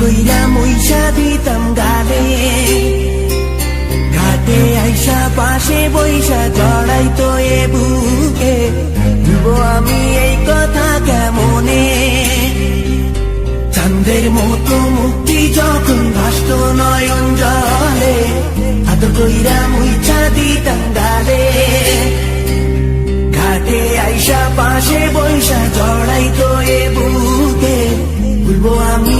কইরা মইসা দিতাম গালে ঘাটে আইসা পাশে বইসা জড়াই তো এ বুকে আমি এই কথা কেমনে চাঁদের মতো মুক্তি যখন ভাসত নয়ন জলে আদর কইরা মুইছা দিতাম গালে ঘাটে আইসা পাশে বৈশা জড়াই তো এ বুকে ভুলবো আমি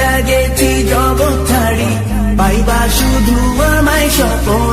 গেছি জগৎ ছাড়ি পাইবা শুধু আমায় স্বপনে